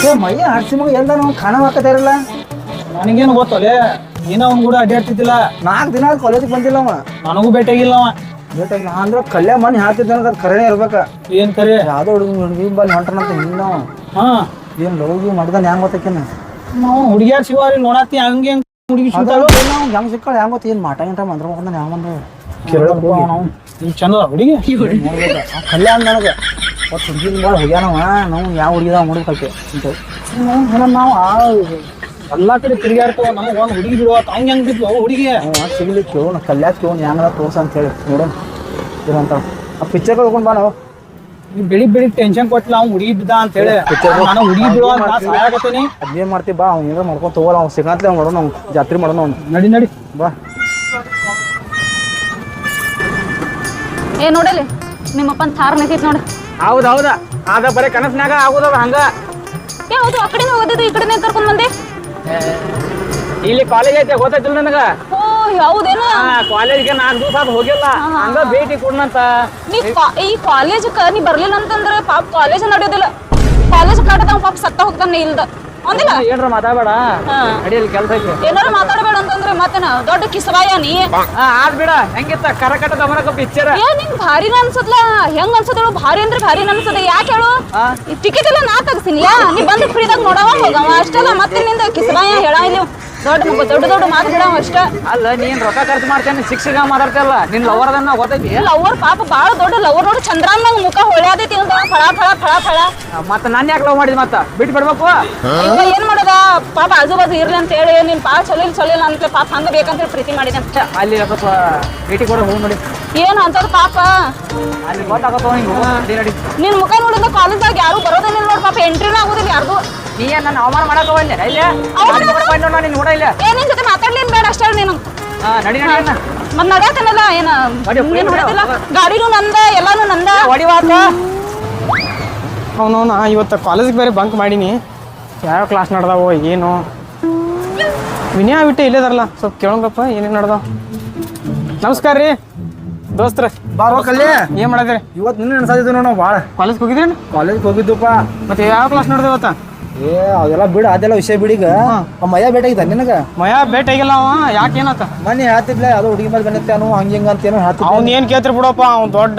ಏ ಮೈಯ ಹಡ್ಸಿ ಮಗ ಎಲ್ಲ ನಾವು ಖಾನ ಹಾಕತಾರಲ್ಲ ನನಗೇನು ಗೊತ್ತಲೆ ನೀನ ಅವ್ನ ಕೂಡ ಅಡ್ಡಾಡ್ತಿದ್ದಿಲ್ಲ. ನಾಲ್ಕು ದಿನ ಕಾಲೇಜಿಗೆ ಬಂದಿಲ್ಲ ಅವ. ನನಗೂ ಭೇಟಿಯಾಗಿಲ್ಲ ಅವ. ಭೇಟಿ ನಾ ಅಂದ್ರೆ ಕಲ್ಯ ಮನೆ ಹಾಕ್ತಿದ್ದೆ ಕರೆನೆ ಅದು ಖರೇನೆ ಇರ್ಬೇಕ. ಏನ್ ಕರೆ? ಯಾವುದೋ ಹುಡುಗ ಹುಡುಗಿ ಬಂದು ಹೊಂಟನಂತ ಹಿಂಗ ಹಾ. ಏನು ಲೋಗಿ ಮಾಡ್ದಾನ ಹ್ಯಾಂಗ ಗೊತ್ತಕ್ಕೇನ? ನಾವು ಹುಡುಗಿಯಾರ್ ಶಿವಾರಿ ನೋಡತ್ತಿ ಹಂಗೆ ಹುಡುಗಿ ಸಿಗ್ತಾಳು ನಾವು ಹೆಂಗ್ ಸಿಕ್ಕಳ ಹೆಂಗ್ ಗೊತ್ತ ಏನು ಮಾಟ ಗಿಂಟ ಮಂದ್ರ ಹೆಂಗ್ ಬಂದ ಹೋಗಿ. ನಾವು ಚಂದ ಹುಡುಗಿ? ಕಲ್ಯಾಣ ನನಗೆ. ಒಟ್ಟು ಹುಡುಗಿನ ಮೇಲೆ ಹೋಗ್ಯಾನವ ನಾವು ಯಾವ ಹುಡುಗಿದ ಹುಡುಗಕ್ಕೆ ಅಂತ ನಾವು ನಾವು ಆ ಎಲ್ಲ ಕಡೆ ತಿರುಗಾಡ್ತಾವ ನಮಗೆ ಒಂದು ಹುಡುಗಿ ಬಿಡುವ ಹಂಗೆ ಹೆಂಗ್ ಬಿದ್ವು ಹುಡುಗಿ? ಸಿಗ್ಲಿಕ್ಕೆ ಕೇಳು ನಾ ಕಲ್ಯಾಕ್ ಕೇಳು ಹೆಂಗದ ತೋರ್ಸ ಅಂತ ಹೇಳಿ ನೋಡೋಣ ಇರಂತ ಆ ಪಿಕ್ಚರ್ ಕಳ್ಕೊಂಡು ಬಾ ನಾವು. ಬೆಳಿ ಬೆಳಿಗ್ ಬೆಳಿಗ್ ಟೆನ್ಷನ್ ಕೊಟ್ಟಿಲ್ಲ ಅವ್ನು ಹುಡುಗಿ ಬಿದ್ದ ಅಂತ ಹೇಳಿ. Picture ನಾನು ಹುಡುಗಿ ಬಿಡುವ ನಾ ಸಹಾಯಕತ್ತೀನಿ ಅದೇನ್ ಮಾಡ್ತಿ? ಬಾ ಅವ್ನು ಏನೋ ಮಾಡ್ಕೊಂಡು ತಗೋಲ್ಲ ಅವ್ನು ಸಿಗಂತಲೇ ಮಾಡೋಣ ಅವ್ನು ಜಾತ್ರೆ ಮಾಡೋಣ ಅವ್ನು. ನಡಿ ನಡಿ. ಬಾ. ಏ ನೋಡಲಿ ನಿಮ್ಮಪ್ಪನ ಥಾರ್ ನೆಗಿತ್ ನೋಡು. ಹೌದ್ ಹೌದ. ಅದ ಬರೀ ಕನಸ್ನಾಗ ಆಗುದವ ಹಂಗ. ಏ ಹೌದು ಆ ಕಡೆ ಹೋಗೋದಿದ್ದು ಈ ಕಡೆನೇ ಕರ್ಕೊಂಡ್ ಬಂದೆ. ಇಲ್ಲಿ ಕಾಲೇಜ್ ಐತೆ ಗೊತ್ತೈತಿಲ್ಲ ನನಗ? ಓ ಹೌದೇನು? ಕಾಲೇಜ್ಗೆ ನಾಲ್ಕು ದಿವಸ ಆದ್ ಹೋಗಿಲ್ಲ. ಹಂಗ ಭೇಟಿ ಕೊಡ್ನಂತ. ನೀ ಕಾ- ಈ ಕಾಲೇಜ್ ನೀ ಬರ್ಲಿಲ್ಲ ಅಂತಂದ್ರೆ ಪಾಪ ಕಾಲೇಜ್ ನಡೆಯೋದಿಲ್ಲ. ಕಾಲೇಜ್ ಕಾಟದ ಪಾಪ ಸತ್ತ ಹೋಗ್ತಾನೆ ಇಲ್ದ. ಒಂದಿಲ್ಲ ಏನ್ರ ಮಾತಾಡ್ಬೇಡ. ಅಡಿಯಲ್ಲಿ ಕೆಲಸ ಐತಿ. ಏನಾರು ಮಾತಾಡಬೇಡ ಅಂತಂದ್ರೆ ಮತ್ತೇನ ದೊಡ್ಡ ಕಿಸವಾಯ ನೀ. ಆದ್ ಬಿಡ ಹೆಂಗಿತ್ತ? ಕರಕಟ್ಟ ಗಮನಕ ಪಿಕ್ಚರ್ ಏ ನಿಂಗ್ ಭಾರಿನ ಅನ್ಸದ್ಲ ಹೆಂಗ್ ಅನ್ಸದಳು ಭಾರಿ ಅಂದ್ರೆ ಭಾರಿ ಅನ್ಸದ ಯಾಕೆ ಹೇಳು? ಈ ಟಿಕೆಟ್ ಎಲ್ಲ ನಾ ತಗ್ಸಿನಿ ಯಾ ನೀ ಬಂದು ಫ್ರೀದಾಗ ನೋಡವ ಹೋಗವ. ಅಷ್ಟೆಲ್ಲ ಮತ್ತೆ ನಿಂದ ಕಿಸಬಾಯ ಹೇಳ ಇಲ್ಲಿ. ದೊಡ್ಡ ದೊಡ್ಡ ದೊಡ್ಡ ಮಾತು ಬಿಡವ ಅಷ್ಟ. ಅಲ್ಲ ನೀನ್ ರೊಕ್ಕ ಖರ್ಚು ಮಾಡ್ತೇನೆ ಶಿಕ್ಷಕ ಮಾತಾಡ್ತಲ್ಲ ನಿನ್ ಲವರ್ ಅದನ್ನ ಗೊತ್ತೈತಿ? ಲವರ್ ಪಾಪ ಬಾಳ ದೊಡ್ಡ ಲವರ್ ನೋಡಿ ಚಂದ್ರಾಮ್ ನಂಗ್ ಮುಖ ಹೊಳ್ಯಾದೈತಿ ಅಂತ ಫಳ ಫಳ ಫಳ ಫಳ. ಮತ್ತ ನಾನ್ ಯಾಕೆ ಲವ್ ಮಾಡಿದ್ ಮತ್ತ? ಬಿಟ್ ಬಿಡ್ಬೇಕು? ಏನ್ ಮಾಡೋದ? ಪಾಪ ಆಜು ಬಾಜು ಇರ್ಲಿ ಅಂತ ಹೇಳಿ ನಿನ್ ಪಾಪ ಚಲೋ ಇಲ್ಲ ಚಲೋ ಇಲ್ಲ ಅಂತ ಪಾಪ ಹಂಗ ಬೇಕಂತ ಪ್ರೀತಿ ಮಾಡಿದೆ ಅಂತ. ಅಲ್ಲಿ ಸ್ವಲ್ಪ ಭೇಟಿ ಕೊಡ ಹೋಗಿ ನೋಡಿ. ಏನ್ ಅಂತದ ಪಾಪ? ಅಲ್ಲಿ ಗೊತ್ತಾಗತ್ತ ಹಿಂಗ ನಡಿ ನಡಿ. ನಿನ್ ಮುಖ ನೋಡಿದ್ರೆ ಕಾಲೇಜ್ದಾಗ ಯಾರು ಬರೋದೇನಿಲ್ಲ ನೋಡ್ ಪಾಪ. ಎಂಟ್ರಿನೂ ಆಗುದಿಲ್ಲ ಯಾರ್ದು ನೀ ಏನ್ ನನ್ನ ಅವಮಾನ ಮಾಡಕ್ ಹೋಗಲ್ಲ ಇಲ್ಲಿ? ನಿನ್ ಕೂಡ ಇಲ್ಲ. ಜೊತೆ ಮಾತಾಡ್ಲೇನ್ ಬೇಡ ಅಷ್ಟೇ ನೀನು. ಹಾ ನಡಿ ನಡಿ ಅಣ್ಣ. ಮತ್ ಏನ ಹೊಡಿ, ಹೊಡಿ, ನೀನ್ ಹೊಡಿ. ಹೊಡೆದಿಲ್ಲ ಗಾಡಿನೂ ನಂದ ಎಲ್ಲಾನು ನಂದ. ಹೊಡಿವಾತ ಅವನು ನಾ ಇವತ್ತು ಕಾಲೇಜಿಗೆ ಬೇರೆ ಬಂಕ್ ಮಾಡೀನಿ. ಯಾವ ಕ್ಲಾಸ್ ನಡ್ದಾವೋ ಏನು. ವಿನಯ ಬಿಟ್ಟು ಇಲ್ಲೇದಾರಲ್ಲ ಸ್ವಲ್ಪ ಕೇಳೋಂಗಪ್ಪ ಏನೇನು ನಡ್ದಾವ. ನಮಸ್ಕಾರ ರೀ. ದೋಸ್ತ್ರ. ಬಾರೋ ಏನ್ ಏನು ಮಾಡಿದ್ರಿ ಇವತ್ತು ನಿನ್ನ ಅನ್ಸಾದಿದ್ದು ನೋಡು ನಾವು ಭಾಳ ಕಾಲೇಜ್ಗೆ ಹೋಗಿದ್ರೇನು? ಕಾಲೇಜ್ಗೆ ಹೋಗಿದ್ದಪ್ಪ. ಮತ್ತೆ ಯಾವ ಕ್ಲಾಸ್ ನಡ್ದೆ ಇವತ್ತ? ಏ ಅದೆಲ್ಲ ಬಿಡು ಅದೆಲ್ಲ ವಿಷಯ ಬಿಡೀಗ ಮಯ ಬೇಟಾಗಿದ್ದ ನಿನಗ? ಮಯ ಭೇಟಿ ಆಗಿಲ್ಲ ಅವ ಯಾಕೆ ಏನತ್ತ ಮನೆ ಹೇಳ್ತಿದ್ಲ ಅದು ಹುಡುಗಿ ಮೇಲೆ ಬಂದಿತ್ತೆ ಅನು ಹಂಗ ಹಿಂಗ ಅಂತ ಏನೋ ಹೇಳ್ತಿದ್ದ. ಅವ್ನು ಏನು ಕೇಳ್ತಿರ್ ಬಿಡಪ್ಪ ಅವ್ನು ದೊಡ್ಡ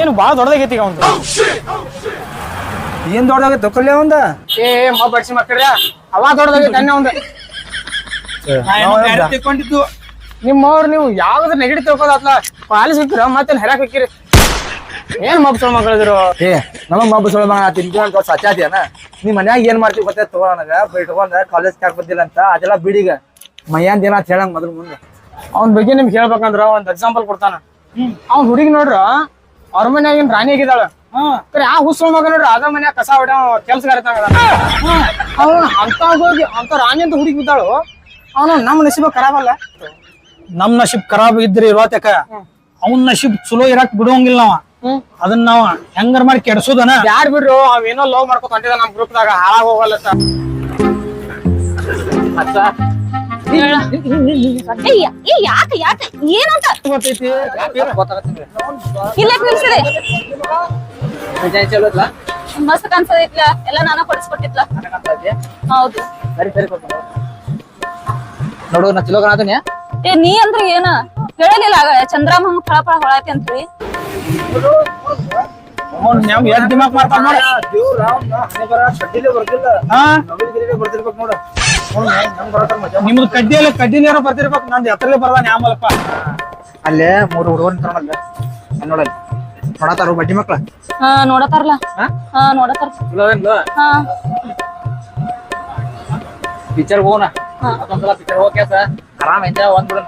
ಏನು ಭಾಳ ದೊಡ್ಡದಾಗೈತಿ ಈಗ ಅವ್ನು ಏನ್ ದೊಡ್ಡದಾಗೈತೆ ಕಲ್ಯ ಅವಂದ? ಏ ಮಾ ಮಕ್ಕಳ. ಅವ ದೊಡ್ಡದಾಗೈತೆ ಅನ್ನ ತಿಳ್ಕೊಂಡಿದ್ದು. ನಿಮ್ಮವ್ರು ನೀವು ಯಾವ್ದು ನೆಗಡಿ ತಿಳ್ಕೋದತ್ಲ ಹೋಗ್ತೀರ ಮತ್ತೆ ಹೆರಾಕ್ ಹೋಗ್ತೀರಿ ಏನು ಮಬ್ಬ ಮಕ್ಕಳಿದ್ರು ಏ ನಮ್ಮ ಮಬ್ಬ ಸೊಳ ಮಗ ತಿನ್ಕೊಂಡ್ ಸಚ್ಚಾತಿಯನ ನೀ ಮನ್ಯಾಗ ಏನ್ ಮಾಡ್ತೀವಿ ಗೊತ್ತೇ ತಗೋ ನನಗ? ಬಿಟ್ಕೊಂಡ ಕಾಲೇಜ್ ಕ್ಯಾಕ್ ಬಂದಿಲ್ಲ ಅಂತ ಅದೆಲ್ಲ ಬಿಡಿಗ ಮಯ್ಯಾಂದ ಏನ ಅಂತ ಹೇಳಂಗ್ ಮೊದಲು ಮುಂದೆ. ಅವ್ನ ಬಗ್ಗೆ ನಿಮ್ಗೆ ಹೇಳ್ಬೇಕಂದ್ರ ಒಂದ್ ಎಕ್ಸಾಂಪಲ್ ಕೊಡ್ತಾನ. ಅವ್ನ ಹುಡುಗಿ ನೋಡ್ರ ಅವ್ರ ಮನ್ಯಾಗಿನ ರಾಣಿ ಆಗಿದ್ದಾಳ? ಕರೆ ಆ ಹುಸ್ರ ಮಗ ನೋಡ್ರಿ ಅದ ಮನ್ಯಾಗ ಕಸ ಹೊಡ ಕೆಲ್ಸಗಾರ ಅವ್ನು ಅಂತ ಹೋಗಿ ಅಂತ ರಾಣಿ ಅಂತ ಹುಡುಗಿ ಬಿದ್ದಾಳು ಅವನು ನಮ್ ನಸೀಬ ಖರಾಬ್ ಅಲ್ಲ ನಮ್ ನಶೀಬ್ ಖರಾಬ್ ಇದ್ರಿ ಇರೋತಕ ಅವನ್ ನಶೀಬ್ ಚಲೋ ಇರಕ್ ಬಿಡೋಂಗಿಲ್ಲ ನಾವ. ಅದನ್ನ ನಾವ್ ಹೆಂಗಾರ ಮಾಡಿ ಕೆಡ್ಸೋದನ? ಯಾರ್ ಬಿಡ್ರು ಅವೇನೋ ಲವ್ ಮಾಡ್ಕೊತ ಹೊಂಟಿದ ನಮ್ ಗ್ರೂಪ್ದಾಗ ಹಾಳಾಗ ಹೋಗಲ್ಲ ಸರ್ ಯಾಕೆ ಯಾಕೆ ಏನಂತ? ಇಲ್ಲೇ ನಿಲ್ಸಿದೆ ಮಸ್ತ್ ಕಾಣಿಸೋದಿತ್ಲ ಎಲ್ಲ ನಾನು ಕೊಡಿಸ್ಕೊಟ್ಟಿತ್ಲ ಹೌದು. ಸರಿ ಸರಿ ನೋಡು ನಾ ಚಲೋ ಕಾಣತೀನಿ ಏ ನೀ ಅಂದ್ರೆ ಏನ? ಹೇಳಲಿಲ್ಲ ಆಗ. ಚಂದ್ರಾಮ ಹಂಗ ಫಳ ಫಳ ಹೊಳತಿ ಅಂತ ಹೇಳಿ ನಮ್ ಎದ್ ದಿಮಾಕ್ ಮಾಡ್ತಾನ ನೋಡ. ಹಾ? ಬರ್ತಿರ್ಬೇಕು ನೋಡು. ನಿಮ್ದು ಕಡ್ಡಿ ಅಲ್ಲ ಕಡ್ಡಿ ಏನೋ ಬರ್ತಿರ್ಬೇಕು ನಂದು ಎತ್ತರಲ್ಲೇ ಬರ್ದಾನ ನ್ಯಾಮಲಪ್ಪ ಅಲ್ಲೇ ಮೂರು ಹುಡುಗನ್ ತಗೊಂಡಲ್ಲ ನೋಡಲ್ಲ ನೋಡತಾರ ಬಡ್ಡಿ ಮಕ್ಳ? ಹಾ ನೋಡತಾರಲ್ಲ ಹಾ? ನೋಡತಾರ ಹಾ. ಪಿಕ್ಚರ್ ಹೋಗೋಣ ಪಿಕ್ಚರ್ ಹೋಗ್ಯಾಸ ಆರಾಮ ಎಂಜಾಯ್ ಒಂದ್ಬಿಡೋಣ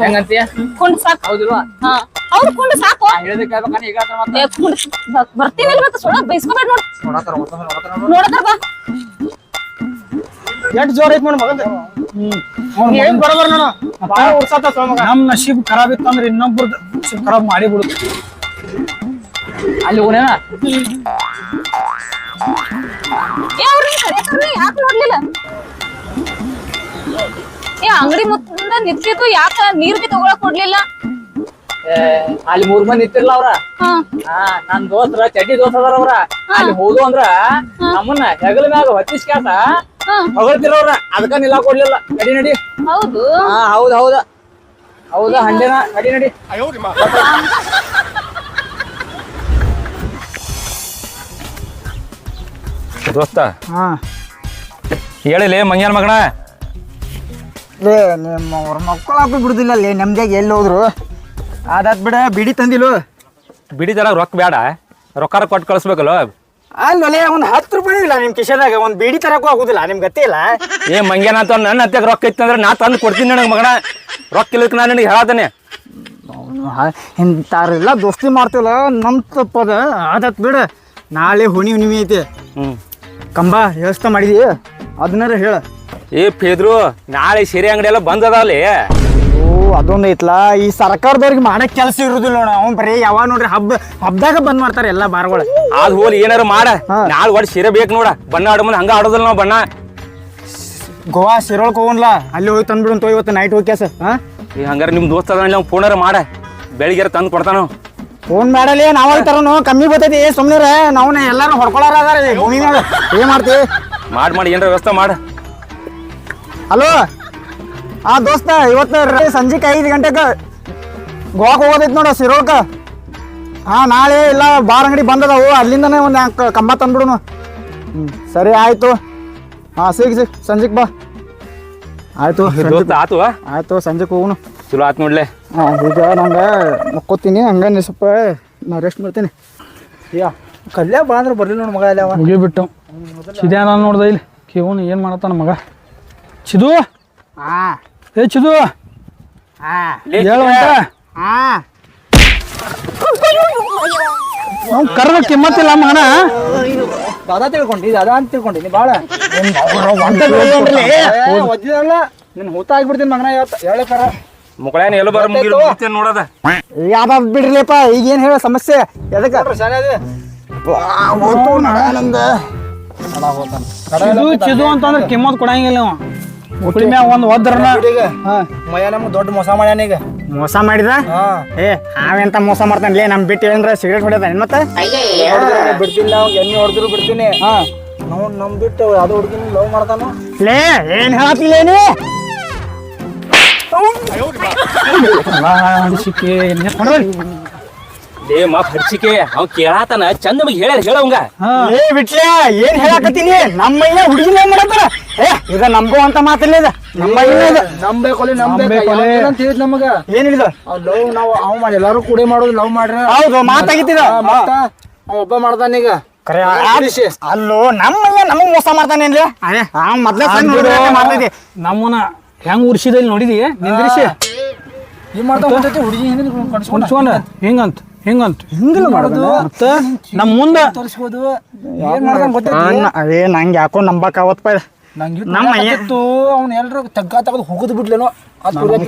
ಹೆಂಗಂತೀಯ? ಕುಂಡ್ ಸಾಕು. ಹೌದಿಲ್ವಾ? ಹಾ. ಅವ್ರು ಕುಂಡ್ ಸಾಕು. ಹೇಳದಕ್ಕೆ ಈಗ ಏ ಕುಂಡ್ ಬ- ಬರ್ತೀನಿ ಮತ್ತೆ ಸುಳ ಬೈಸ್ಕೊಬೇಡ ನೋಡ್. ಬಾ. ಎಷ್ಟ್ ಜೋರ್ ಐತ್ ನೋಡಿ ಮಗಂದ. ಏನ್ ಬರಬರ್ ನಾನು ಬಾಳ ಸೋಮಗ ನಮ್ ನಶೀಬ್ ಖರಾಬ್ ಇತ್ತು ಅಂದ್ರೆ ಇನ್ನೊಬ್ರದ್ದು ನಶೀಬ್ ಖರಾಬ್ ಮಾಡಿ ಬಿಡುದು ಅಲ್ಲಿ ಹೋಗೋಣ ಏ ಯಾಕೆ ನೋಡ್ಲಿಲ್ಲ? ಏ ಅಂಗಡಿ ಮುಂದ ನಿಂತಿದ್ದು ಯಾಕ ನೀರ್ ಬಿ ತಗೊಳಕ್ ಕೊಡ್ಲಿಲ್ಲ ಅಲ್ಲಿ ಮೂರ್ ಮಂದಿ ಇತ್ತಿರ್ಲ ಅವ್ರ. ನನ್ ದೋಸ್ತ್ರ ಚಡ್ಡಿ ದೋಸ್ತ ಅದಾರ ಅವ್ರ. ಅಲ್ಲಿ ಹೋದು ಅಂದ್ರ ನಮ್ಮನ್ನ ಹೆಗಲ ಮ್ಯಾಗ ಹೊತ್ತಿಸ್ಕ್ಯಾತ ಹಾ. ಹೊಗಳ್ತಿರವ್ರ ಅದಕ್ಕ ನಿಲ್ಲ ಕೊಡ್ಲಿಲ್ಲ. ನಡಿ ನಡಿ. ಹೌದು. ಹಾ ಹೌದ್ ಹೌದ. ಹೌದ ಹಂಡೆನ. ನಡಿ ನಡಿ. ದೋಸ್ತ. ಹಾ. ಹೇಳಿಲಿ ಮಂಗ್ಯಾನ ಮಗನ? ಲೇ ನಿಮ್ಮ ಅವ್ರ ಮಕ್ಕಳು ಬಿಡುದಿಲ್ಲ ಲೇ ನಮ್ದಾಗ ಎಲ್ಲಿ ಹೋದ್ರು? ಅದಾತ್ ಬಿಡ ಬಿಡಿ ತಂದಿಲು. ಬಿಡಿ ಜರ ರೊಕ್ಕ ಬೇಡ ರೊಕ್ಕ ಕೊಟ್ಟು ಕಳಿಸ್ಬೇಕಲ್ಲ. ಅಲ್ಲೇ ಒಂದು ಹತ್ತು ರೂಪಾಯಿ ಇಲ್ಲ ನಿಮ್ಮ ಕಿಶನ್ದಾಗ ಒಂದು ಬಿಡಿ ತರಕ್ಕೂ ಆಗುದಿಲ್ಲ ನಿಮ್ ಗತಿ ಇಲ್ಲ? ಏ ಮಂಗ್ಯಾನ ಅಂತ ನನ್ನ ಹತ್ಯಾಗ ರೊಕ್ಕ ಇತ್ತಂದ್ರೆ ನಾ ತಂದು ಕೊಡ್ತೀನಿ ನನಗೆ ಮಗನ. ರೊಕ್ಕ ಇಲ್ಲಕ್ಕೆ ನಾನು ನಿನಗೆ ಹೇಳತಾನೆ. ಇಂತಾರೆಲ್ಲ ದೋಸ್ತಿ ಮಾಡ್ತಿಲ್ಲ ನಮ್ ತಪ್ಪದ. ಅದತ್ ಬಿಡ ನಾಳೆ ಹುಣಿ ಹುಣಿಮೆ ಐತಿ. ಹ್ಞೂ ಕಂಬ ವ್ಯವಸ್ಥೆ ಮಾಡಿದಿ? ಅದನ್ನಾರ ಹೇಳ. ಏ ಪೇದ್ರು ನಾಳೆ ಸೀರೆ ಅಂಗಡಿ ಎಲ್ಲ ಬಂದ್ ಅಲ್ಲಿ ಓ ಅದೊಂದ್ ಐತ್ಲಾ. ಈ ಸರ್ಕಾರದವ್ರಿಗೆ ಮಾಡಕ್ ಕೆಲಸ ಇರುದಿಲ್ಲ ನೋಡ ಅವ್ನ್ ಬರೀ ಯಾವಾಗ ನೋಡ್ರಿ ಹಬ್ಬ ಹಬ್ಬದಾಗ ಬಂದ್ ಮಾಡ್ತಾರೆ ಎಲ್ಲಾ ಬಾರ್ಗಳು. ಅದ್ ಹೋಲಿ ಏನಾರ ಮಾಡ. ನಾಳೆ ಒಟ್ಟು ಸೀರೆ ಬೇಕು ನೋಡ. ಬಣ್ಣ ಆಡೋ ಮುಂದೆ ಹಂಗ ಆಡೋದಿಲ್ಲ ನಾವು ಬಣ್ಣ. ಗೋವಾ ಸಿರೋಳ್ಕ್ ಹೋಗನ್ಲಾ ಅಲ್ಲಿ ಹೋಗಿ ತಂದ್ಬಿಡು ಅಂತ ಇವತ್ತು ನೈಟ್ ಹೋಗ್ಯಾಸ ಹಾ? ಈ ಹಂಗಾರೆ ನಿಮ್ಮ ದೋಸ್ತ ಅದ ಅವ್ನು ಫೋನಾರ ಮಾಡ. ಬೆಳಿಗ್ಗೆ ತಂದು ಕೊಡ್ತಾನ ಫೋನ್ ಮಾಡಲಿ ನಾವ್ ತರೋನು. ಕಮ್ಮಿ ಬರ್ತೈತಿ. ಸುಮ್ನಿರ. ನಾವ್ನ ಎಲ್ಲಾರು ಹೊಡ್ಕೊಳಾರ ಅದಾರ ಈ ಭೂಮಿ ಮ್ಯಾಗ ಏನ್ ಮಾಡ್ತಿ? ಮಾಡಿ ಮಾಡಿ ಏನಾರ ವ್ಯವಸ್ಥೆ ಮಾಡ. ಹಲೋ? ಆ ದೋಸ್ತ ಇವತ್ತು ಸಂಜೆಗೆ ಐದು ಗಂಟೆಗೆ ಗೋವಾಕ್ ಹೋಗೋದೈತಿ ನೋಡ ಸಿರೋಳ್ಕ ಹಾ ನಾಳೆ ಇಲ್ಲ ಬಾರ್ ಅಂಗಡಿ ಬಂದದವು ಅಲ್ಲಿಂದನೇ ಒಂದು ಕಂಬ ತಂದ್ಬಿಡುನು. ಹ್ಞೂ ಸರಿ ಆಯ್ತು. ಹಾ ಸಿಗ್ ಸಿಗ್ ಸಂಜೆಗೆ ಬಾ. ಆಯ್ತು ಆತು ಆಯ್ತು ಸಂಜೆಗೆ ಹೋಗುನು. ಚಲೋ ಆತು ನೋಡ್ಲೆ. ಹಾಂ ಈಗ ನಂಗೆ ಮಕ್ಕೋತೀನಿ ಹಂಗೆ ಸ್ವಲ್ಪ ನಾ ರೆಸ್ಟ್ ಮಾಡ್ತೀನಿ. ಯಾ ಕಲ್ಯಾ ಬಾ ಅಂದ್ರೆ ಬರಲಿಲ್ಲ ನೋಡು ಮಗ ಅಲ್ಲಿ ಅವ. ಮುಗಿಬಿಟ್ಟು. ಇದ್ಯಾನ ನೋಡ್ದ ಇಲ್ಲಿ. ಕೇವನ್ ಏನು ಮಾಡತ್ತಾನ ಮಗ? ಚಿದು? ಹಾಂ. ಏ ಚಿದು? ಹಾಂ. ಹೇಳು ಅಂತ. ಹಾಂ. ಅವ್ನು ಕರೆದ ಕಿಮ್ಮತ್ತಿಲ್ಲ ಮಗನ. ಅದ ತಿಳ್ಕೊಂಡಿ ಅದ ಅಂತ ತಿಳ್ಕೊಂಡಿನಿ ಭಾಳ ಒದ್ದಿದಲ್ಲ ನಿನ್ ಹೂತ ಆಗ್ಬಿಡ್ತೀನಿ ಮಗನ ಇವತ್ತು. ಹೇಳಕ್ಕಾರ ಮುಗಳೇನ ಎಲ್ಲ ಬರ ಮುಗಿರ್ತೇನೆ ನೋಡದ. ಯಾವ ಬಿಡ್ರಿಪ್ಪ? ಈಗ ಏನ್ ಹೇಳ ಸಮಸ್ಯೆ? ಎದಕ್ಕ? ನಂದ ಚಿದು ಚಿದು ಅಂತಂದ್ರೆ ಕಿಮ್ಮತ್ ಕೊಡಂಗಿಲ್ಲ ಅವ ಉಕ್ಳಿ ಮ್ಯಾಗ ಒಂದ್ ಒದ್ರನ. ಮಯ ನಮ್ಗೆ ದೊಡ್ಡ ಮೋಸ ಮಾಡ್ಯಾನ ಈಗ. ಮೋಸ ಮಾಡಿದ? ಏ ಅವೆಂತ ಮೋಸ ಮಾಡ್ತಾನೆ? ನಮ್ ಬಿಟ್ಟು ಏನ್ರ ಸಿಗರೇಟ್ ಹೊಡೆದ ಮತ್ತೆ? ಬಿಡ್ತಿಲ್ಲ ನಾವು ಎಣ್ಣೆ ಹೊಡೆದ್ರು ಬಿಡ್ತೀನಿ. ನಾವು ನಮ್ ಬಿಟ್ಟು ಅದು ಹುಡುಗಿನ ಲವ್ ಮಾಡ್ತಾನ. ಲೇ ಏನ್ ಹೇಳತ್ತಿಲ್ಲೇನಿ ಸಿಕ್ಕಿ ಲೇ ಅವ್ ಕೇಳಾತನ ಚಂದ ಹೇಳ ಹೇಳವಂಗ ಏ ಬಿಟ್ಲೆ ಏನ್ ಹೇಳಾಕತ್ತೀನಿ? ನಮ್ಮ ಹುಡುಗಿನ ಏನ್ ಮಾಡತ್ತಾರ? ಏ ಇದ ನಂಬೋ ಅಂತ ಮಾತಿಲ್ಲ ಇದ. ನಮ್ಮ ಇದು. ನಂಬೇಕೊಲೆ ನಂಬೇಕೊಲೆ ಅಂತ ಹೇಳಿದ್ ನಮಗ? ಏನ್ ಅವ ಲವ್ ನಾವು ಅವ್ ಮಾಡಿ ಎಲ್ಲಾರು ಕೂಡಿ ಮಾಡೋದು ಲವ್ ಮಾಡ್ರ. ಹೌದು ಮಾತಾಗಿತ್ತಿದ ಮತ್ತ ಅವ ಒಬ್ಬ ಮಾಡ್ತಾನ ಈಗ. ಅಲ್ಲೋ ನಮ್ಮ ನಮಗ್ ಮೋಸ ಮಾಡ್ತಾನೆ ಏನ್ರಿ? ಆ ಮೊದ್ಲ ಸಣ್ಣ ಹುಡುಗ ಮಾಡ್ತೈತಿ ನಮ್ಮನ ಹೆಂಗ್ ಉರ್ಸಿದಲ್ಲಿ ನೋಡಿದಿ? ನಿಂದ್ರಿಸಿ ಏನ್ ಮಾಡ್ತಾ ಹುಡುಗಿ ಹಿಂದಿನ ಹಿಂಗಂತ? ಹಿಂಗಂತ? ಹಿಂಗಿಲ್ಲ ಮಾಡೋದು? ಮತ್ತೆ? ನಮ್ಮ ಮುಂದೆ ತೋರಿಸ್ಬೋದು. ಏನು ಮಾಡ್ದಂಗೆ ಗೊತ್ತೈತಿ? ಅದೇ ನಂಗೆ ಯಾಕೋ ನಂಬಕ್ ಅವತ್ ನಂಗೆ ನಮ್ಮ ಎತ್ತು ಅವ್ನು ಎಲ್ರು ತಗ್ಗ ತಗದು ಹೋಗದ್ ಬಿಡ್ಲೇನೋ?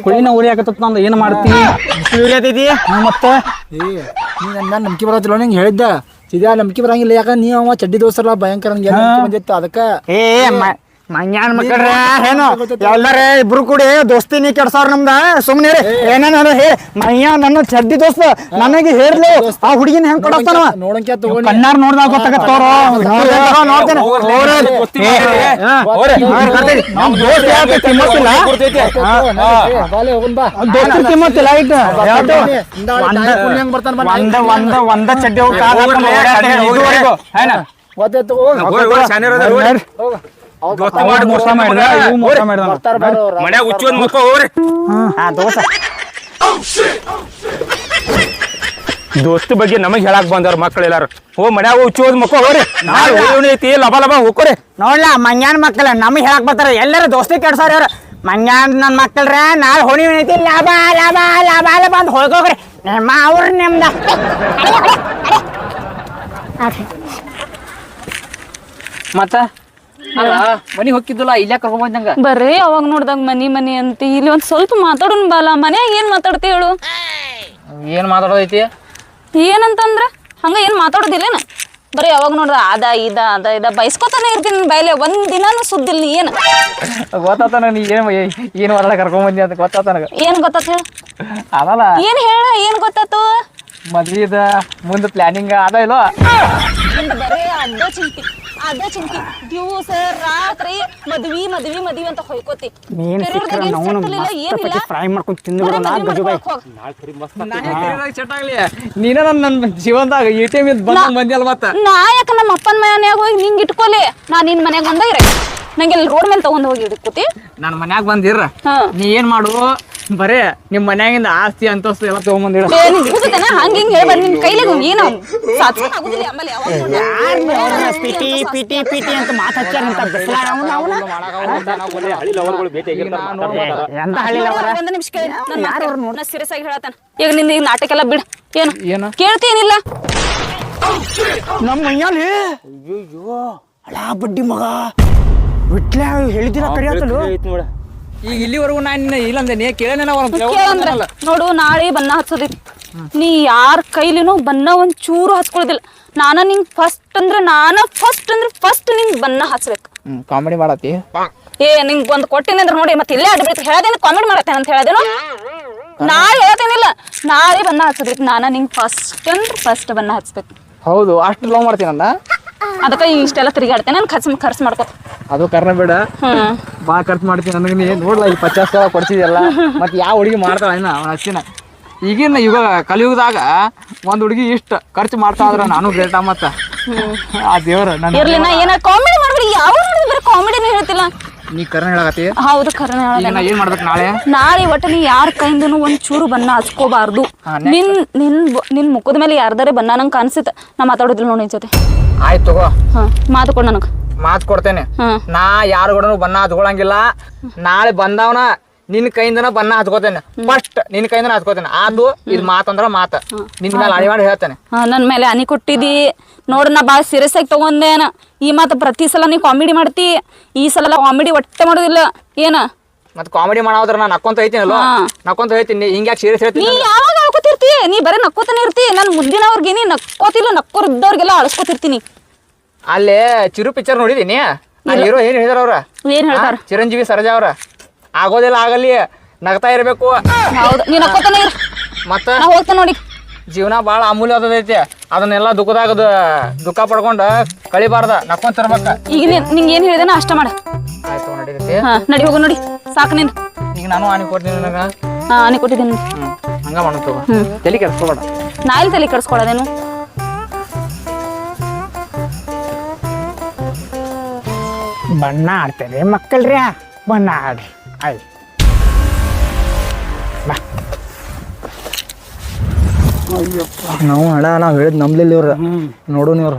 ಕುಳಿನ ಉರಿ ಆಗತ್ತ ನಂದು. ಏನ್ ಮಾಡ್ತೀನಿ ಇವ್ರೈತಿ ಮತ್ತೆ? ಏ ನೀ ನನ್ನ ನಂಬಿಕೆ ಬರೋದಿಲ್ಲ ನಂಗೆ ಹೇಳಿದ್ದ? ಸಿದ್ಯಾ ನಂಬಿಕೆ ಬರಂಗಿಲ್ಲ. ಯಾಕಂದ್ರೆ ನೀ ಅವ ಚಡ್ಡಿ ದೋಸಲ್ಲ ಭಯಂಕರ ನಂಗೆ ಬಂದಿತ್ತು. ಅದಕ್ಕೆ ಏ ಮಂಗ್ಯಾನ್ ಮಕ್ಕಳ್ರೆ ಏನು ಎಲ್ಲರೇ ಇಬ್ರು ಕೂಡಿ ದೋಸ್ತಿನಿ ಕೆಡ್ಸಾರ ನಮ್ದ ಸುಮ್ನೆ ಏನೇನ ಹೇ ಮಯ್ಯ ನನ್ನ ಚಡ್ಡಿ ದೋಸ್ತ ನನಗೆ ಹೇಳ್ಲು ಆ ಹುಡುಗಿನ ಹೆಂಗ್ ಕೊಡಸ್ತಾನ ನೋಡಂಕೆ ಕಣ್ಣಾರ್ ನೋಡ್ದಾಗ ಗೊತ್ತಾಗತ್ತವ್ರ ದೋಸ್ತ ಕಿಮ್ಮತ್ತಿಲ್ಲ ಒಂದ ಒಂದ ಒಂದ ಚಡ್ಡಿ ಹೋಗ್ ದೋಸ್ತಿ ಮಾಡಿ ಮೋಸ ಮಾಡಿದ ಇವು ಮೋಸ ಮಾಡಿದ ಬರ್ತಾರ ಬಾರೋ ಮನ್ಯಾಗ ಹುಚ್ಚೋದ್ ಮಕ್ಕ ಹೋಗ್ರಿ. ಹಾ. ದೋಸ್ತ. ದೋಸ್ತಿ ಬಗ್ಗೆ ನಮಗ್ ಹೇಳಕ್ ಬಂದವ್ರ ಮಕ್ಳು ಎಲ್ಲಾರು ಹೋ ಮನ್ಯಾಗ ಹುಚ್ಚೋದ್ ಮಕ್ಕ ಹೋಗ್ರಿ. ನಾಳೆ ಐತಿ ಲಬ ಲಬ ಹೋಗ್ರಿ. ನೋಡ್ಲ ಮಂಗ್ಯಾನ್ ಮಕ್ಕಳ ನಮಗೆ ಹೇಳಕ್ ಬರ್ತಾರ. ಎಲ್ಲರೂ ದೋಸ್ತಿ ಕೆಡ್ಸಾರ ಇವ್ರು. ಮಂಗ್ಯಾನ್ ನನ್ನ ಮಕ್ಕಳ್ರ ನಾಳೆ ಹೊಣಿ ಐತಿ. ಲಾಭ ಲಾಭ ಲಾಭ ಲಾಭ ಅಂತ ಹೋಗೋಗ್ರಿ ನಿಮ್ಮ ಅವ್ರ ನಿಮ್ದ. ಮತ್ತ? ಮನಿ ಹೋಗಿದ್ದಲ್ಲ ಇಲ್ಲೇ ಕರ್ಕೊಂಡ್ ಬಂದಂಗ ಬರ್ರಿ ಅವಾಗ ನೋಡ್ದಂಗ ಮನಿ ಮನಿ ಅಂತ. ಇಲ್ಲಿ ಒಂದ್ ಸ್ವಲ್ಪ ಮಾತಾಡೋಣ ಬಾಲ. ಮನ್ಯಾಗ ಏನ್ ಮಾತಾಡ್ತಿ ಹೇಳು? ಏನ್ ಮಾತಾಡೋದೈತಿ? ಏನಂತಂದ್ರ ಹಂಗ ಏನ್ ಮಾತಾಡೋದಿಲ್ಲೇನ? ಬರೀ ಯಾವಾಗ ನೋಡ್ದ ಅದ ಇದ ಅದ ಇದ. ಬೈಸ್ಕೊತಾನೆ ಇರ್ತೀನಿ ಬಯಲೇ. ಬೈಲೆ ಒಂದ್ ದಿನಾನು ಸುದ್ದಿಲ್ಲ ನೀ ಏನ್? ಗೊತ್ತಾತ ನೀ ಏನ್ ಏನ್ ಮಾತಾಡ ಕರ್ಕೊಂಡ್ ಬಂದಿ ಅಂತ ಗೊತ್ತಾತ ನನಗ ಏನ್ ಗೊತ್ತಾತ ಹೇಳ? ಅದಲ್ಲ. ಏನ್ ಹೇಳ ಏನ್ ಗೊತ್ತಾತು? ಮದ್ವಿದ ಮುಂದೆ ಪ್ಲಾನಿಂಗ್ ಅದ ಇಲ್ಲೋ? ಬರೀ ಅಡ್ಡ ಚಿಂತಿ. ಅದ ಚಿಂತಿ. ದಿವಸ ರಾತ್ರಿ ಮದ್ವಿ ಮದ್ವಿ ಮದ್ವಿ ಅಂತ ಹೊಯ್ಕೋತಿ. ಏನ್ ಸಿಕ್ಕರೆ ನಾವು ಏನಿಲ್ಲ. ಫ್ರೈ ಮಾಡ್ಕೊಂಡು ತಿಂದು ನಾಲ್ಕು ಗಜು ಬಾಯ್ ಸೆಟ್ ಆಗ್ಲಿ. ನೀನ ನನ್ನ ನನ್ನ ಜೀವನದಾಗ ಎ ಟಿ ಎಂ ಬಂದ ಮಂದಿ ಮತ್ತ? ನಾ ಯಾಕ ನಮ್ಮ ಅಪ್ಪನ ಮನ್ಯಾಗ ಹೋಗಿ ನಿಂಗೆ ಇಟ್ಕೊಲಿ? ನಾ ನಿನ್ ಮನ್ಯಾಗ ಬಂದ ಇರ. ನಂಗೆ ರೋಡ್ ಮೇಲೆ ತಗೊಂಡ್ ಹೋಗಿ ಇಡ್ಕೋತಿ ನನ್ನ ಮನ್ಯಾಗ ಬಂದಿರ ನೀ ಏನ್ ಮಾಡು? ಬರೇ ನಿಮ್ ಮನ್ಯಾಗಿಂದ ಆಸ್ತಿ ಅಂತಸ್ತು ಎಲ್ಲ ನೋಡ್ದೆ? ಪಿಟಿ ಪಿಟಿ ಪಿಟಿ ಅಂತ ಅಂತ ಬಿಸ್ಲ ಅವ್ನ ಅವ್ನ. ಎಂತ ಹಳ್ಳಿ ಲವರ? ಒಂದ್ ನಿಮಿಷ ಕೇಳಿ. ನನ್ ಮಾತು. ಸೀರಿಯಸ್ ಆಗಿ ಹೇಳತ್ತೇನೆ. ಈಗ ನಿಂದ ಈಗ ನಾಟಕ ಎಲ್ಲ ಬಿಡ. ಏನು? ಏನು? ಕೇಳ್ತೇನಿಲ್ಲ. ನಮ್ಮ ಮೈಯಲ್ಲಿ ಅಯ್ಯೋ ಹಳ ಬಡ್ಡಿ ಮಗ. ವಿಟ್ಲ ಹೇಳಿದಿನ ಕರಿಯತ್ತಲು ಈಗ ಇಲ್ಲಿವರೆಗೂ ನಾನು ನಿನ್ನ ಇಲ್ಲಂದೆ ನೀ ಕೇಳೇನ ಕೇಳಂದ್ರ ನೋಡು ನಾಳೆ ಬಣ್ಣ ಹಚ್ಚೋದಿತ್ತು ನೀ ಯಾರ ಕೈಲಿನೂ ಬಣ್ಣ ಒಂದ್ ಚೂರು ಹಚ್ಕೊಳ್ಳೋದಿಲ್ಲ ನಾನ ನಿಂಗ್ ಫಸ್ಟ್ ಅಂದ್ರೆ ನಾನ ಫಸ್ಟ್ ಅಂದ್ರೆ ಫಸ್ಟ್ ನಿಂಗ್ ಬಣ್ಣ ಹಚ್ಬೇಕು. ಕಾಮಿಡಿ ಮಾಡತ್ತಿ. ಏ ನಿಂಗ್ ಒಂದ್ ಕೊಟ್ಟಿನಿ ಅಂದ್ರೆ ನೋಡಿ ಮತ್ತೆ ಇಲ್ಲೇ ಅಡ್ಬಿಡ್ತು ಹೇಳದೇನು ಕಾಮಿಡಿ ಮಾಡತ್ತೆ ಅಂತ ಹೇಳದೇನು? ನಾಳೆ ಹೇಳ್ತೇನಿಲ್ಲ ನಾಳೆ ಬಣ್ಣ ಹಚ್ಚೋದಿತ್ತು. ನಾನ ನಿಂಗ್ ಫಸ್ಟ್ ಅಂದ್ರೆ ಫಸ್ಟ್ ಬಣ್ಣ ಹಚ್ಬೇಕು. ಹೌದು ಅಷ್ಟು ಲವ್ ಮಾಡ್ತೀನಂದ? ಅದಕ್ಕೆ ಇಷ್ಟೆಲ್ಲ ತಿರುಗಾಡ್ತೇನೆ. ನಾನು ಖರ್ಚು ಖರ್ಚು ಮಾಡ್ಕೋ. ಅದು ಕರ್ನ ಬೇಡ. ಬಾ ಖರ್ಚು ಮಾಡ್ತೀನಿ. ನನಗೆ ನೀ ನೋಡ್ಲ ಈ ಪಚಾಸ್ ಸಾವಿರ ಕೊಡ್ತಿದ್ಯಲ್ಲ ಮತ್ತೆ ಯಾವ ಹುಡುಗಿ ಮಾಡ್ತಾಳ ಇನ್ನ ಅವನ ಹಚ್ಚಿನ ಈಗಿನ ಯುಗ ಕಲಿಯುಗದಾಗ ಒಂದ್ ಹುಡುಗಿ ಇಷ್ಟ ಖರ್ಚು ಮಾಡ್ತಾ ಆದ್ರ ನಾನು ಗ್ರೇಟ ಮತ್ತ. ಆ ದೇವ್ರ ನನ್ನ ಇರ್ಲಿ ನಾ ಏನ ಕಾಮಿಡಿ ಮಾಡ್ಬಿಡಿ. ಯಾವ ಕಾಮಿಡಿನೇ ಹೇಳ್ತಿಲ್ಲ. ನೀ ಹೇಳಕತ್ತಿ? ಹೌದು ಕರ್ನ ಈಗ ನಾ ಏನ್ ಮಾಡ್ಬೇಕು ನಾಳೆ? ನಾಳೆ ಒಟ್ಟ ನೀ ಯಾರ ಕೈಯಿಂದನು ಒಂದ್ ಚೂರು ಬನ್ನ ಹಚ್ಕೋಬಾರ್ದು. ನಿನ್ ನಿನ್ ನಿನ್ ಮುಖದ ಮೇಲೆ ಯಾರ್ದಾರೆ ಬನ್ನ ನಂಗೆ ಕಾಣಿಸುತ್ತ ನಾ ಮಾತಾಡೋದಿಲ್ಲ ನೋಡಿ ನಿನ್ ಜೊತೆ. ಆಯ್ತು ತಗೋ. ಹಾ ಮಾತು ಕೊಡು ನನಗೆ. ಮಾತು ಕೊಡ್ತೇನೆ. ಹಾ. ನಾ ಯಾರು ಕೂಡ ಬಣ್ಣ ಹಚ್ಕೊಳಂಗಿಲ್ಲ. ನಾಳೆ ಬಂದವನ ನಿನ್ನ ಕೈಯಿಂದನ ಬಣ್ಣ ಹಚ್ಕೋತೇನೆ. ಫಸ್ಟ್ ನಿನ್ನ ಕೈಯಿಂದನ ಹಚ್ಕೋತೇನೆ. ಅದು ಇದು ಮಾತಂದ್ರ ಮಾತ. ನಿನ್ನ ಮೇಲೆ ಅಣಿ ಮಾಡಿ ಹೇಳ್ತೇನೆ. ನನ್ ಮೇಲೆ ಅನಿ ಕೊಟ್ಟಿದಿ. ನೋಡು ನಾ ಭಾಳ ಸೀರಿಯಸ್ ಆಗಿ ತಗೊಂಡೇನ. ಈ ಮಾತು ಪ್ರತಿ ಸಲ ನೀ ಕಾಮಿಡಿ ಮಾಡ್ತಿ. ಈ ಸಲ ಕಾಮಿಡಿ ಒಟ್ಟೆ ಮಾಡೋದಿಲ್ಲ. ಏನ? ಮತ್ ಕಾಮಿಡಿ ಮಾಡೋದ್ರ ನಾನು ನಕ್ಕೊಂತ ಹೇಳ್ತೀನಲ್ಲ. ನಕ್ಕೊಂತ ಹೇಳ್ತೀನಿ ಹಿಂಗ್ಯಾಕೆ ಸೀರಿಯಸ್ ನೀ ಹೇಳ್ತೀನಿ ಯಾವಾಗ ಅಳ್ಕೊತಿರ್ತಿ ನೀ ಬರೀ ನಕ್ಕೋತಾನೆ ಇರ್ತಿ. ನಾನು ಮುದ್ದಿನವ್ರಿಗೆ ನೀ ನಕ್ಕೋತಿಲ್ಲ ನಕ್ಕೋರಿದ್ದವ್ರಿಗೆಲ್ಲ ಅಳಿಸ್ಕೊತಿರ್ತೀನಿ. ಅಲ್ಲೇ ಚಿರು ಪಿಕ್ಚರ್ ನೋಡಿದೀನಿ ನಾನು ಹೀರೋ ಏನ್ ಹೇಳಿದಾರ ಅವ್ರ? ಏನ್ ಹೇಳ್ತಾರ? ಚಿರಂಜೀವಿ ಸರಜಾ ಅವ್ರ? ಆಗೋದಿಲ್ಲ ಆಗಲಿ. ನಗ್ತಾ ಇರಬೇಕು. ಹೌದು. ನೀನು ನಕ್ಕೋತಾನೆ ಇರ್. ಮತ್ತ? ನಾ ಹೋಗ್ತೇನೆ ನೋಡಿ. ಜೀವನ ಭಾಳ ಅಮೂಲ್ಯ ಆದದೈತಿ ಅದನ್ನೆಲ್ಲ ದುಃಖದಾಗ ದುಃಖ ಪಡ್ಕೊಂಡ ಕಳಿಬಾರ್ದ. ನಕ್ಕೊಂತ ಇರ್ಬೇಕ ಈಗ ನೀನ್ ನಿಂಗೆ ಏನು ಹೇಳಿದೆ ಅಷ್ಟ ಮಾಡ. ಆಯ್ತು ನಡೀತೈತಿ ಹಾ ನಡಿ ಹೋಗು ನೋಡಿ. ಸಾಕು ನೀನು. ಈಗ ನಾನು ಆನೆ ಕೊಡ್ತೀನಿ ನನಗ. ಹಾ ನೀ ಕೊಟ್ಟಿದ್ದೀನಿ. ಹಂಗ ಮಾಡೋಣ ತಗೋ. ತಲೆ ಕೆಡ್ಸ್ಕೊಬೇಡ. ನಾ ಇಲ್ಲಿ ತಲೆ ಕೆಡಿಸ್ಕೊಳ್ಳೋದೇನು ಬಣ್ಣ ಆಡ್ತೇವೆ ಮಕ್ಕಳ್ರಿ. ಬಣ್ಣ ಆಡ್ರಿ. ಆಯ್ತು ನಾವು ಹಣ ನಾವು ಹೇಳಿದ್ ನಂಬ್ಲಿಲ್ಲ ಇವ್ರ ನೋಡು ನೀವ್ರ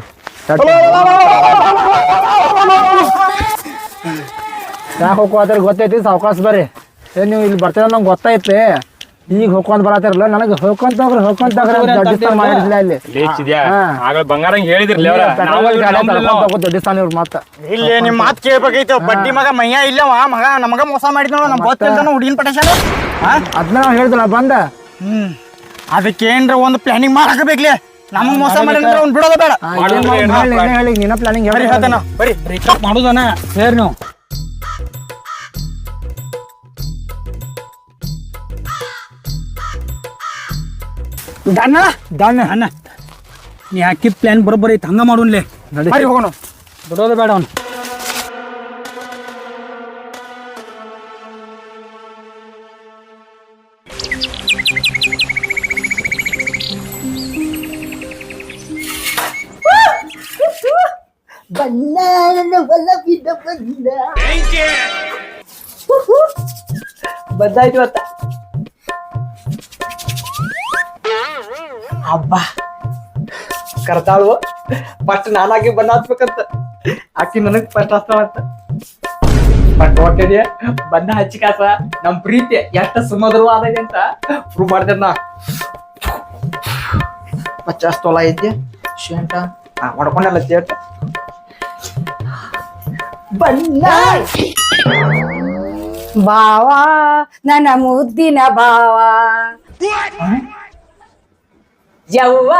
ಯಾಕೆ ಹೋಗ್ಕೋತಾರ ಗೊತ್ತೈತಿ ಸಾವಕಾಶ ಬರ್ರಿ ಏ ನೀವು ಇಲ್ಲಿ ಬರ್ತೀರ ನಂಗೆ ಗೊತ್ತೈತಿ ಈಗ ಹೋಗ್ಕೊಂಡ್ ಬರತ್ತಾರಲ್ಲ? ನನಗೆ ಹೋಗ್ಕೊಂತ ಹೋಗ್ರಿ ಹೋಗ್ಕೊಂತ ಹೋಗ್ರಿ ದೊಡ್ಡ ಮಾಡಿರ್ಲಿಲ್ಲ ಇಲ್ಲಿ? ಆಗ ಬಂಗಾರ ಹೇಳಿದ್ರಲ್ಲ ದೊಡ್ಡ ಇವ್ರು ಮತ್ತ ಇಲ್ಲಿ ನಿಮ್ಮ ಮಾತ್ ಕೇಳ್ಬೇಕೈತೆ ಬಡ್ಡಿ ಮಗ ಮೈಯ ಇಲ್ಲವ? ಮಗ ನಮಗ ಮೋಸ ಮಾಡಿದ್ನೋ ನಮ್ ಗೊತ್ತಿಲ್ದ ಹುಡುಗಿನ ಪಟೇಶನ್ ಅದನ್ನ ನಾವು ಹೇಳಿದ್ರಲ್ಲ ಬಂದ? ಹ್ಮ್. ಅದಕ್ಕೇನ್ರ ಒಂದು ಪ್ಲಾನಿಂಗ್ ಮಾಡಕಬೇಕ್ಲೆ? ನಮಗ್ ಮೋಸ ಮಾಡಿದ್ರೆ ಅವ್ನು ಬಿಡೋದ ಬೇಡ. ಹೇಳಿ ನಿನ್ನ ಪ್ಲಾನಿಂಗ್ ಬರೀ ಹೇಳ್ತಾನ. ಬರೀ ಬ್ರೇಕಪ್ ಮಾಡುದನ. ಸೇರಿ ನೀವು. ದಣ್ಣ ದಣ್ಣ ಅಣ್ಣ ನೀ ಹಾಕಿ ಪ್ಲಾನ್ ಬರೋಬ್ಬರಿ ಐತೆ ಹಂಗ ಮಾಡೋನ್ಲೆ ಬರೀ ಹೋಗೋಣ. ಬಿಡೋದು ಬೇಡ ಅವ್ನು. ಬದ್ದಾಯ್ತು ಇವತ್ತ. ಹಬ್ಬ ಕರ್ತಾಳು ಬಟ್ ನಾನಾಗಿ ಬಣ್ಣ ಹಚ್ಬೇಕಂತ ಆಕಿ ನನಗ್ ಫಸ್ಟ್ ಹಚ್ತಾಳಂತ ಬಟ್ ಹೊಟ್ಟೆದೆ ಬಣ್ಣ ಹಚ್ಚಿ ಕಾಸ ನಮ್ ಪ್ರೀತಿ ಎಷ್ಟು ಸುಮಧುರವಾದೈತೆ ಅಂತ ಪ್ರೂವ್ ಮಾಡ್ದೆ ನಾ. ಪಚಾಸ್ ತೊಲ ಐತಿ? ಶೇಂಟ ಹಾ ಮಾಡ್ಕೊಂಡಲ್ಲ ಚೇಟ್ ಬಾವ ನನ್ನ ಮುದ್ದಿನ ಬಾವ. ಯವ್ವ?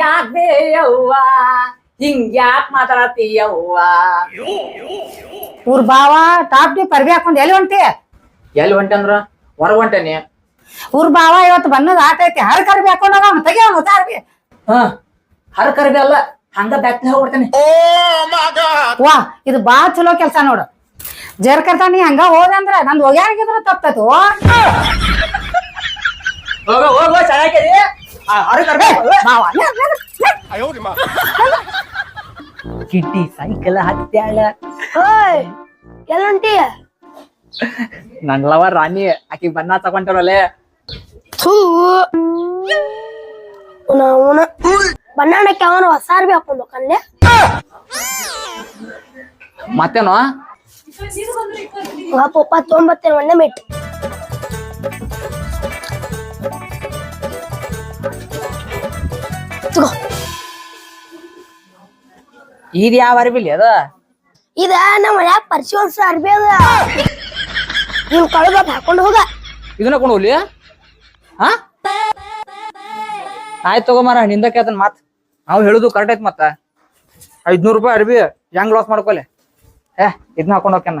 ಯಾಕೆ ಯವ್ವ? ಹಿಂಗ್ ಯಾಕೆ ಮಾತಾಡತಿ ಯವ್ವ? ಊರ್ ಬಾವ ಟಾಪ್ ಟಿ ಪರ್ವಿ ಹಾಕೊಂಡ್ ಎಲ್ಲಿ ಹೊಂಟಿ? ಎಲ್ಲಿ ಹೊಂಟೆ ಅಂದ್ರ? ಹೊರ ಹೊಂಟೇನಿ. ಊರ್ ಬಾವ ಇವತ್ತು ಬನ್ನದ ಆಟ ಐತಿ. ಹರ ಕರ್ಬಿ ಹಾಕೊಂಡ್ ಹೋಗ ತೆಗಿ ಅವ್ನು ಹೊಸ ಅರ್ಬಿ ಹಾ ಹರ ಕರ್ಬಿ ಅಲ್ಲ ಹಂಗ ಬ್ಯಾಕ್ನೆ ಹೋಗ್ಬಿಡ್ತೇನೆ. ವಾ ಇದು ಬಾ ಚಲೋ ಕೆಲ್ಸ ನೋಡು. ಜರ್ಕರ್ತ ನೀ ಹಂಗ ಹೋದಂದ್ರ ನಂದು ಒಗ್ಯಾರಿಗಿದ್ರ ತಪ್ತತು? ಹೋಗ ಹೋಗ ಚೆನ್ನಾಗಿ ಕಿಟ್ಟಿ ಸೈಕಲ್ ಹತ್ಯಾಳ ಎಲ್ಲಂಟಿ? ಲವ ರಾಣಿ ಆಕಿ ಬಣ್ಣ ತಗೊಂಡಿರಲೆ. ಅವನ ಬಣ್ಣಕ್ಕೆ ಅವನು ಹೊಸ ಅರ್ಬಿ ಹಾಕೊಂಡು ಕಲ್ಲೆ ಮತ್ತೇನೋ? ಪಪ್ಪ ತೊಂಬತ್ತೇನು ಒಂದೇ ಮಿಟ್ ತಗೋ. ಇದ್ ಯಾವ ಅರ್ಬಿಲಿ ಅದ? ಇದ ನಮ್ಮ ಮನ್ಯಾಗ ಪರಿಶೋಧಿಸ ಅರ್ಬಿ ಅದ? ನೀವು ಕಳಗ ಹಾಕೊಂಡು ಹೋಗ. ಇದನ್ನ ಕೊಂಡು ಹೋಗ್ಲಿ ಹಾ ಆಯ್ತು ತಗೋ ಮಾರ ನಿಂದ ಕೇಳ್ತಾನ ಮಾತ್. ನಾವು ಹೇಳುದು ಕರೆಕ್ಟ್ ಐತ್ ಮತ್ತ ಐದ್ನೂರು ರೂಪಾಯಿ ಅರ್ಬಿ ಹೆಂಗ್ ಲಾಸ್ ಮಾಡ್ಕೊಲೆ? ಏ ಇದನ್ನ ಹಾಕೊಂಡು ಹೋಗ್ಯಾನ.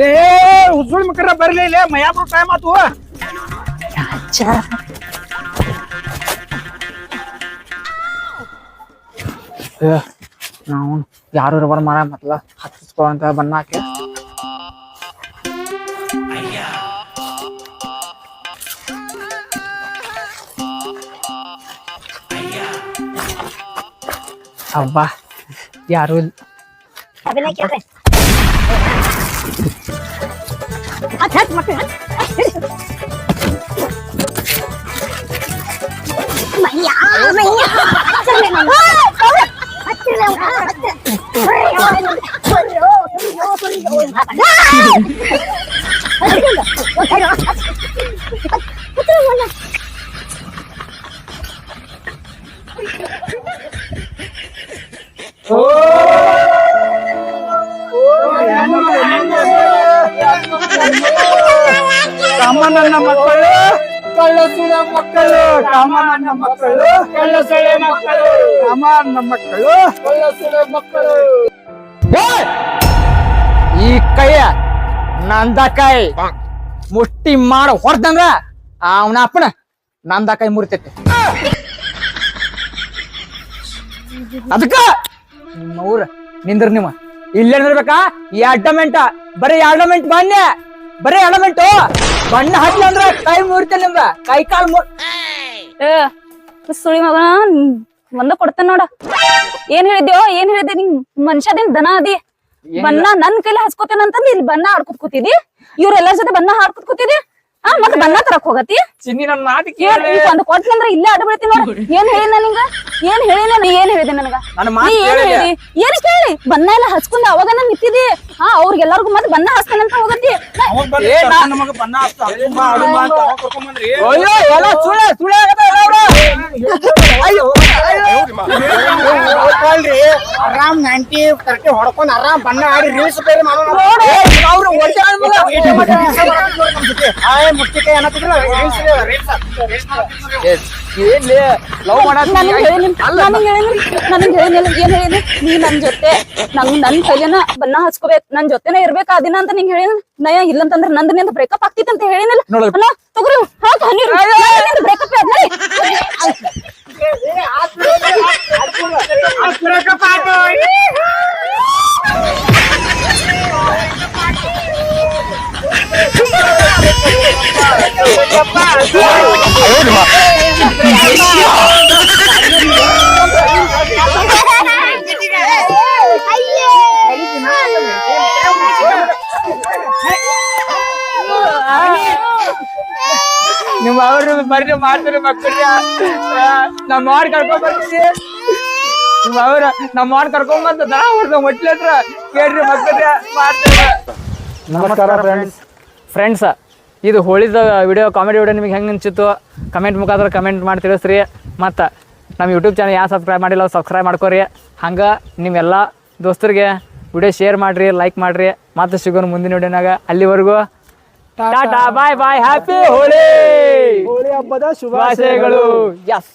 ಲೇ ಉಸುಳ್ ಮಕ್ಕಳ ಬರ್ಲಿ ಲೇ ಮಯಾಪುರ ಟೈಮ್ ಆತು ನಾವು ಯಾರು ರಬ್ಬರ್ ಮಾರ ಮತ್ಲ ಹತ್ತಿಸ್ಕೊಳ್ಳಂತ ಬಣ್ಣ ಹಾಕಿ ಅಬ್ಬಾ ಯಾರು ಇಲ್ಲ ಅದನ್ನ ಕೇಳ್ರೆ ಹತ್ ಹತ್ ಮಕ್ಕಳು ಮಯ್ಯ ಮಯ್ಯ ಹತ್ತಿರ್ಲಿ ನಾನು. ಹತ್ತಿರ್ಲಿ ಅವ್ನ, ಹತ್ತಿರ. ಅಯ್ಯೋ, ಅಯ್ಯೋ, ಅಯ್ಯೋ, ಅಯ್ಯೋ. ಹತ್ತಿರ್ಲಿ. ಹತ್ತಿರ್ಲಿ. ಮಕ್ಕಳು. ಕಾಮ ನನ್ನ ಮಕ್ಕಳು. ಕಳ್ಳ ಮಕ್ಕಳು. ಕಾಮ ನನ್ನ ಮಕ್ಕಳು. ಕಳ್ಳ ಮಕ್ಕಳು ಈ ಕೈಯ ನಂದ ಕೈ ಮುಷ್ಟಿ ಮಾಡ ಹೊರ್ದಂಗ ಅವನ ಅಪ್ಪನ ನಂದ ಕೈ ಮುರಿತೈತಿ. ಅದಕ್ಕ ನಿಮ್ಮ ಊರ ನಿಂದ್ರ ನಿಮ್ಮ ಇಲ್ಲೇ ನಿಂದಿರ್ಬೇಕಾ? ಈ ಅಡ್ಡಮೆಂಟ ಬರೀ ಅಡ್ಡಮೆಂಟ್ ಬನ್ನಿ ಬರೀ ಅಡ್ಡಮೆಂಟು ಬಣ್ಣ ಹಾಕ್ಲಿ ಅಂದ್ರ ಕೈ ಮುರಿತೇನೆ ನಿಮ್ದ ಕೈ ಕಾಲ್ ಮುರ್ ಏ ಸುಳಿ ಮಗನ ಒಂದ ಕೊಡ್ತೇನೆ ನೋಡ. ಏನ್ ಹೇಳಿದ್ಯೋ ಏನ್ ಹೇಳಿದ್ದೆ ನಿಂಗ್ ಮನುಷ್ಯದಿನ್ ದನ ಅದಿ? ಬಣ್ಣ ನನ್ ಕೈಲಿ ಹಚ್ಕೋತೇನೆ ಅಂತಂದ್ ಇಲ್ಲಿ ಬಣ್ಣ ಆಡ್ಕೊತ್ ಕೂತಿದಿ? ಇವ್ರೆಲ್ಲರ ಜೊತೆ ಬಣ್ಣ ಆಡ್ಕೊತ್ ಕೂತಿದಿ? ಆ ಮತ್ ಬಣ್ಣ ತರಕ್ ಹೋಗತಿ ಚಿನ್ನಿ ನನ್ನ ಮಾತು ಏನ್ ಈಗ ಒಂದ್ ಕೊಟ್ಲಿ ಅಂದ್ರ ಇಲ್ಲೇ ಅಡ್ಡ ಬೀಳ್ತೀನಿ ಏನು ಏನ್ ಹೇಳಿನ ನಿಂಗ ಏನ್ ಹೇಳಿನ ನಾನು ಏನ್ ಹೇಳಿದೆ ನನಗ ನನ್ನ ಮಾತು ನೀ ಏನ್ ಕೇಳಿದೆ. ಹೇಳಿ ಏನ್ ಕೇಳಿ ಬಣ್ಣ ಎಲ್ಲ ಹಚ್ಕೊಂಡ್ ಅವಾಗ ನಾನು ನಿಂತಿದ್ದಿ ಹಾ ಅವ್ರಿಗೆಲ್ಲರಿಗೂ ಮತ್ತೆ ಬಣ್ಣ ಹಚ್ತೇನೆ ಅಂತ ಹೋಗತಿ ಏ, ನಾ- ನಮಗ ಬಣ್ಣ ಹಚ್ತಾ ಅಡುಮಾ ಅಂತ ಅವ ಕರ್ಕೊಂಬಂದ್ರಿ ಅಯ್ಯೋ ಎಲ್ಲ ಸುಳ್ಳೆ ಸುಳ್ಳೆ ಆಗತ್ತ ಎಲ್ಲ ಅವ್ರು. ಅಯ್ಯೋ ಆರಾಮ್ ನೈಂಟಿ ತರ್ಟಿ ಹೊಡ್ಕೊಂಡ್ ಆರಾಮ್ ಬಣ್ಣ ಆಡಿ ರೀಲ್ಸ್ ಬೇರೆ ಮಾಡೋಣ ಏ, ಅವ್ರು ಮುಷ್ಟಿಕಾಯಿ ಏನ್ಲೇ ಲವ್ ನೀ ನನ್ ಜೊತೆ ನಂಗ್ ನನ್ ಕೈಲೇನ ಬಣ್ಣ ಹಚ್ಕೋಬೇಕು ನನ್ ಜೊತೆನೆ ಇರ್ಬೇಕು ಆ ದಿನ ಅಂತ ನಿಂಗ್ ಹೇಳಿನ ನಯ ಇಲ್ಲಂತಂದ್ರ ನಂದ್ನಿಂದ ಬ್ರೇಕಪ್ ಆಗ್ತಿತ್ತು ಅಂತ ಹೇಳಿನಲ್ಲ. ಅಲ್ಲ ತಗೋರಿ ಹಾಕ್ ಹನಿ ಬ್ರೇಕಪ್ ನಿಮ್ಮ ಅವ್ರು ಬರ್ರಿ ಮಾಡ್ತಾರೆ ಮಕ್ಕಳ್ರಿ ನಮ್ಮ ಅವ್ರ ಕರ್ಕೊಂಡ್ ಬರ್ತೀವಿ ನಿಮ್ಮ ಅವ್ರ ನಮ್ಮ ಅವ್ರ ಕರ್ಕೊಂಡ್ ಬಂದ ದನ ಹೊಡ್ದ ಹೊಟ್ಲಿ ಹತ್ರ ಕೇಳ್ರಿ ಮಕ್ಕಳ್ರಿ ಮಾಡ್ತಾರೆ ನಮಸ್ಕಾರ ಫ್ರೆಂಡ್ಸ್ ಫ್ರೆಂಡ್ಸ್ ಇದು ಹೋಳಿದ ವಿಡಿಯೋ ಕಾಮಿಡಿ ವಿಡಿಯೋ ನಿಮಗೆ ಹೆಂಗೆ ಅನ್ಸಿತ್ತು ಕಮೆಂಟ್ ಮುಖಾಂತರ ಕಮೆಂಟ್ ಮಾಡಿ ತಿಳಿಸ್ರಿ. ಮತ್ತು ನಮ್ಮ ಯೂಟ್ಯೂಬ್ ಚಾನಲ್ ಯಾರು ಸಬ್ಸ್ಕ್ರೈಬ್ ಮಾಡಿಲ್ಲ ಸಬ್ಸ್ಕ್ರೈಬ್ ಮಾಡ್ಕೊರಿ. ಹಂಗೆ ನಿಮ್ಮೆಲ್ಲ ದೋಸ್ತರಿಗೆ ವಿಡಿಯೋ ಶೇರ್ ಮಾಡಿರಿ ಲೈಕ್ ಮಾಡಿರಿ. ಮತ್ತೆ ಸಿಗೋಣ ಮುಂದಿನ ವಿಡಿಯೋನಾಗ ಅಲ್ಲಿವರೆಗೂ tata. Bye bye happy Holi Holi ಹಬ್ಬದ ಶುಭಾಶಯಗಳು. ಎಸ್